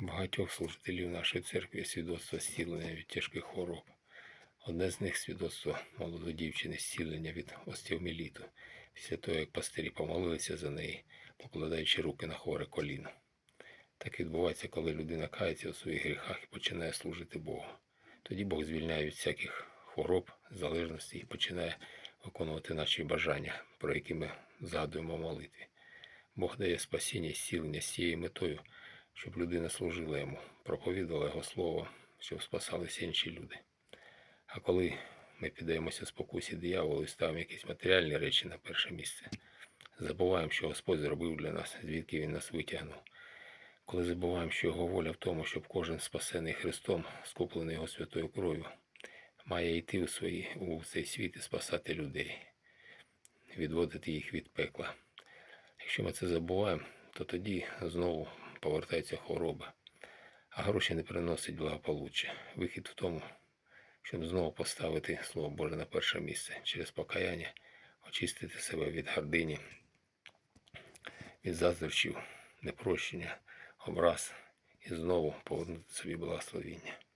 Багатьох служителів нашої церкви свідоцтво зцілення від тяжких хвороб. Одне з них свідоцтво молодої дівчини зцілення від остеоміліту, після того, як пастирі помолилися за неї, покладаючи руки на хворе коліно. Так відбувається, коли людина кається у своїх гріхах і починає служити Богу. Тоді Бог звільняє від всяких хвороб, залежностей і починає виконувати наші бажання, про які ми згадуємо в молитві. Бог дає спасіння і зцілення з цією метою, щоб людина служила йому, проповідувала його слово, щоб спасалися інші люди. А коли ми піддаємося спокусі дияволу і ставимо якісь матеріальні речі на перше місце, забуваємо, що Господь зробив для нас, звідки Він нас витягнув. Коли забуваємо, що його воля в тому, щоб кожен спасений Христом, скуплений його святою кров'ю, має йти у, свої, у цей світ і спасати людей, відводити їх від пекла. Якщо ми це забуваємо, то тоді знову повертається хвороба, а гроші не приносять благополуччя. Вихід в тому, щоб знову поставити Слово Боже на перше місце через покаяння, очистити себе від гордині, від заздрощів, непрощення, образ і знову повернути собі благословіння.